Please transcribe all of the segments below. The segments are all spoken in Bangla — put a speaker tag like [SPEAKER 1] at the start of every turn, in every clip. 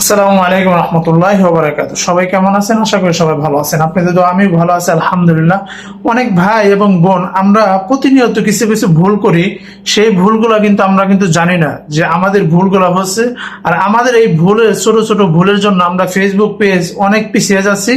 [SPEAKER 1] আসসালামু আলাইকুম রহমতুল্লাহ বারাকাত সবাই কেমন আছেন? আশা করি সবাই ভালো আছেন। আপনাদের তো আমি ভালো আছি, আলহামদুলিল্লাহ। অনেক ভাই এবং বোন, আমরা প্রতিনিয়ত কিছু কিছু ভুল করি। সেই ভুলগুলো কিন্তু আমরা কিন্তু জানি না যে আমাদের ভুলগুলো হচ্ছে। আর আমাদের এই ভুলের, ছোট ছোট ভুলের জন্য আমরা ফেসবুক পেজ অনেক পিছিয়ে যাচ্ছি।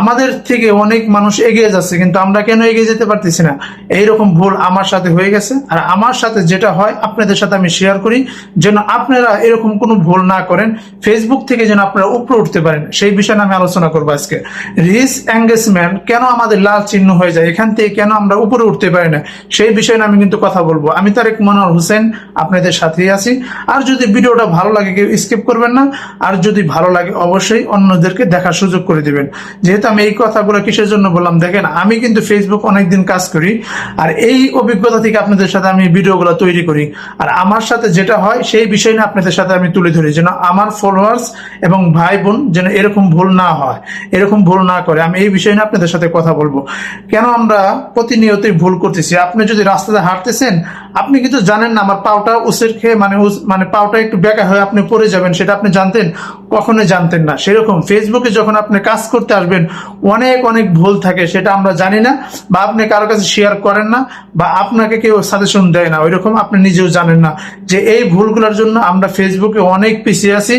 [SPEAKER 1] আমাদের থেকে অনেক মানুষ এগিয়ে যাচ্ছে, কিন্তু আমরা কেন এগিয়ে যেতে পারতেছি না? এইরকম ভুল আমার সাথে হয়ে গেছে। আর আমার সাথে যেটা হয়, আপনাদের সাথে আমি শেয়ার করি। যেন আপনারা এরকম কোনো ভুল না করেন। ফেসবুক থেকে যেন আপনারা উপরে উঠতে পারেন, সেই বিষয়ে আমি আলোচনা করব আজকে। রিস এঙ্গেজমেন্ট কেন আমাদের লাল চিহ্ন হয়ে যায়? এখান থেকে কেন আমরা উপরে উঠতে পারি না? সেই বিষয়ে আমি কিন্তু কথা বলব। আমি তারেক মনোয়ার হোসেন, আপনাদের সাথেই আছি। আর যদি ভিডিওটা ভালো লাগে, কেউ স্কিপ করবেন না। আর যদি ভালো লাগে, অবশ্যই অন্যদেরকে দেখার সুযোগ করে দিবেন। যেহেতু আমি এই কথাগুলো কিসের জন্য বললাম? দেখেন, আমি কিন্তু ফেসবুক অনেকদিন কাজ করি। আর এই অভিজ্ঞতা থেকে আপনাদের সাথে আমি ভিডিওগুলো তৈরি করি। আর আমার সাথে যেটা হয়, সেই বিষয় নিয়ে আপনাদের সাথে আমি তুলে ধরি। যেন আমার ফলোয়ার্স এবং ভাই বোন যেন এরকম ভুল না হয়, এরকম ভুল না করে। আমি এই বিষয় নিয়ে আপনাদের সাথে কথা বলব। কেন আমরা প্রতিনিয়তই ভুল করতেছি? আপনি যদি রাস্তাতে হাঁটতেছেন আপনি কিন্তু জানেন না, আমার পাওটা উসের খেয়ে মানে মানে পাওটা একটু বেঁকা হয়ে আপনি পড়ে যাবেন, সেটা আপনি জানতেন, কখনোই জানতেন না। সেরকম ফেসবুকে যখন আপনি কাজ করতে আসবেন, অনেক অনেক ভুল থাকে, সেটা আমরা জানি না, বা আপনি কারও কাছে শেয়ার করেন না, বা আপনাকে কেউ সাজেশন দেয় না, ওইরকম আপনি নিজেও জানেন না। যে এই ভুলগুলোর জন্য আমরা ফেসবুকে অনেক পিছিয়ে আছি,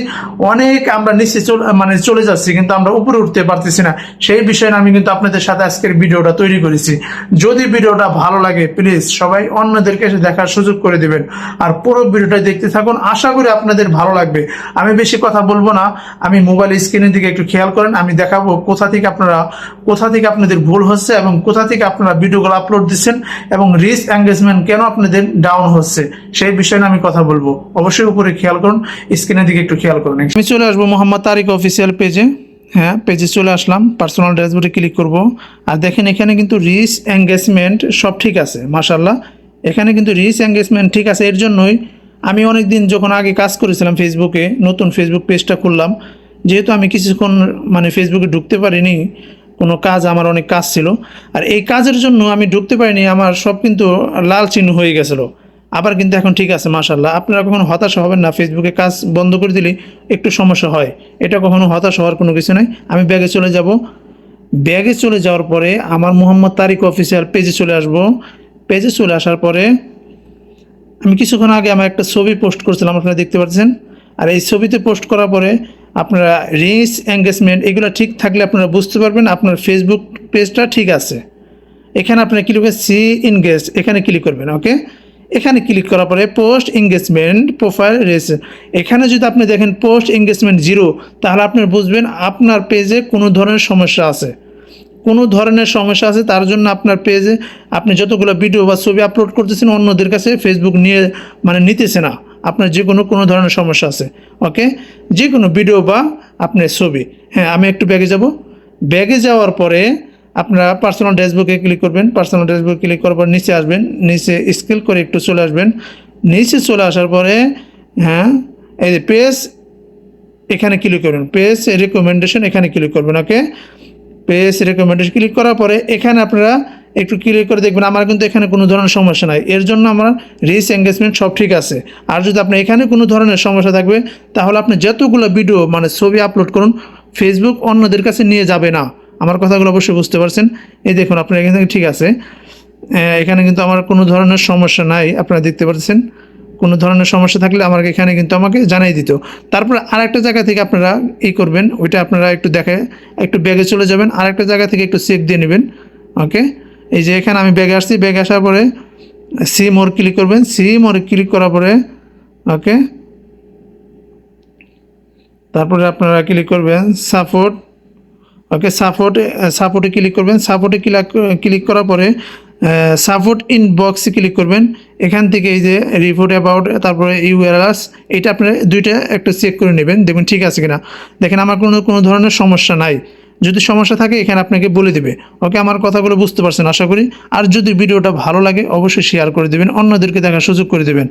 [SPEAKER 1] অনেক আমরা নিচে মানে চলে যাচ্ছি, কিন্তু আমরা উপরে উঠতে পারতেছি না। সেই বিষয়ে আমি কিন্তু আপনাদের সাথে আজকের ভিডিওটা তৈরি করেছি। যদি ভিডিওটা ভালো লাগে প্লিজ সবাই অন্যদেরকে দেখার সুযোগ করে দিবেন। আর পুরো ভিডিওটা দেখতে থাকুন। আশা করি আপনাদের ভালো লাগবে। আমি বেশি কথা বলব না। আমি মোবাইল স্ক্রিনের দিকে একটু খেয়াল করেন। আমি দেখাবো কোথা থেকে আপনারা, কোথা থেকে আপনাদের ভুল হচ্ছে এবং কোথা থেকে আপনারা ভিডিওগুলো আপলোড দিচ্ছেন এবং রিস্ক এঙ্গেজমেন্ট কেন আপনাদের ডাউন হচ্ছে, সেই বিষয়ে আমি কথা বলব। অবশ্যই উপরে খেয়াল করুন। স্ক্রিনের দিকে একটু খেয়াল করুন। আমি চলে আসব মোহাম্মদ তারিক অফিসিয়াল পেজে হ্যাঁ পেজে চলে আসলাম। পার্সোনাল ড্যাশবোর্ডে ক্লিক করব। আর দেখেন এখানে কিন্তু রিচ এঙ্গেজমেন্ট সব ঠিক আছে মাশাল্লাহ এখানে কিন্তু রিচ এঙ্গেজমেন্ট ঠিক আছে, এর জন্যই আমি অনেক দিন যখন আগে কাজ করেছিলাম ফেসবুকে নতুন ফেসবুক পেজটা খুললাম, যেহেতু আমি কিছুক্ষণ মানে ফেসবুকে ঢুকতে পারিনি, কোনো কাজ আমার অনেক কাজ ছিল, আর এই কাজের জন্য আমি ঢুকতে পারিনি, আমার সব কিন্তু লাল চিহ্ন হয়ে গেছিল। আবার কিন্তু এখন ঠিক আছে মাশাল্লাহ আপনারা কখনো হতাশ হবেন না ফেসবুকে কাজ বন্ধ করে দিলে একটু সমস্যা হয়। এটা কখনো হতাশ হওয়ার কোনো কিছু নাই। আমি ব্যাগে চলে যাব। ব্যাগে চলে যাওয়ার পরে আমার মোহাম্মদ তারিক অফিসিয়াল পেজে চলে আসব। পেজে চলে আসার পরে আমি কিছুক্ষণ আগে আমার একটা ছবি পোস্ট করেছিলাম, আপনারা দেখতে পাচ্ছেন। আর এই ছবিতে পোস্ট করার পরে আপনারা রিচ এঙ্গেজমেন্ট, এগুলো ঠিক থাকলে আপনারা বুঝতে পারবেন আপনার ফেসবুক পেজটা ঠিক আছে। এখানে আপনারা ক্লিক করে সি ইনগেজ, এখানে ক্লিক করবেন, ওকে? এখানে ক্লিক করার পরে পোস্ট এঙ্গেজমেন্ট প্রোফাইল রেস এখানে যদি আপনি দেখেন পোস্ট এঙ্গেজমেন্ট জিরো, তাহলে আপনি বুঝবেন আপনার পেজে কোনো ধরনের সমস্যা আছে। কোনো ধরনের সমস্যা আছে, তার জন্য আপনার পেজে আপনি যতগুলো ভিডিও বা ছবি আপলোড করতেছেন, অন্যদের কাছে ফেসবুক নিয়ে মানে নিতেছে না। আপনার যে কোনো কোনো ধরনের সমস্যা আছে ওকে যে কোনো ভিডিও বা আপনার ছবি। হ্যাঁ আমি একটু ব্যাগে যাব। ব্যাগে যাওয়ার পরে আপনারা পার্সোনাল ড্যাশবুকে ক্লিক করবেন। পার্সোনাল ড্যাশবুক ক্লিক করার পর নিচে আসবেন। নিচে স্কেল করে একটু চলে আসবেন। নিচে চলে আসার পরে হ্যাঁ এই যে পেজ এখানে ক্লিক করবেন পেজ রেকমেন্ডেশন এখানে ক্লিক করবেন ওকে পেজ রেকমেন্ডেশন ক্লিক করার পরে এখানে আপনারা একটু ক্লিক করে দেখবেন, আমার কিন্তু এখানে কোনো ধরনের সমস্যা নাই। এর জন্য আমার রিস এঙ্গেজমেন্ট সব ঠিক আছে। আর যদি আপনি এখানে কোনো ধরনের সমস্যা থাকবে, তাহলে আপনি যতগুলো ভিডিও মানে ছবি আপলোড করুন ফেসবুক অন্যদের কাছে নিয়ে যাবে না। আমার কথাগুলো অবশ্যই বুঝতে পারছেন। এই দেখুন, আপনার এখানে থেকে ঠিক আছে। এখানে কিন্তু আমার কোনো ধরনের সমস্যা নাই, আপনারা দেখতে পাচ্ছেন। কোনো ধরনের সমস্যা থাকলে আমার এখানে কিন্তু আমাকে জানাই দিত। তারপর আরেকটা জায়গা থেকে আপনারা ই করবেন, ওইটা আপনারা একটু দেখে, একটু ব্যাগে চলে যাবেন। আরেকটা জায়গা থেকে একটু চেক দিয়ে নেবেন ওকে এই যে এখানে আমি ব্যাগে আসছি, ব্যাগে আসার পরে সি মোর ক্লিক করবেন। সি মোর ক্লিক করার পরে ওকে তারপরে আপনারা ক্লিক করবেন সাপোর্ট ওকে সাপোর্ট সাপোর্টে ক্লিক করবেন। সাপোর্টে ক্লিক ক্লিক করার পরে সাপোর্ট ইন বক্সে ক্লিক করবেন। এখান থেকে এই যে রিপোর্ট অ্যাবাউট তারপরে ইউআরএস এটা আপনারা দুইটা একটা চেক করে নেবেন, দেখবেন ঠিক আছে কিনা। দেখেন, আমার কোনো কোনো ধরনের সমস্যা নাই। যদি সমস্যা থাকে, এখানে আপনাকে বলে দেবে। ওকে, আমার কথাগুলো বুঝতে পারছেন, আশা করি। আর যদি ভিডিওটা ভালো লাগে, অবশ্যই শেয়ার করে দেবেন, অন্যদেরকে দেখার সুযোগ করে দেবেন।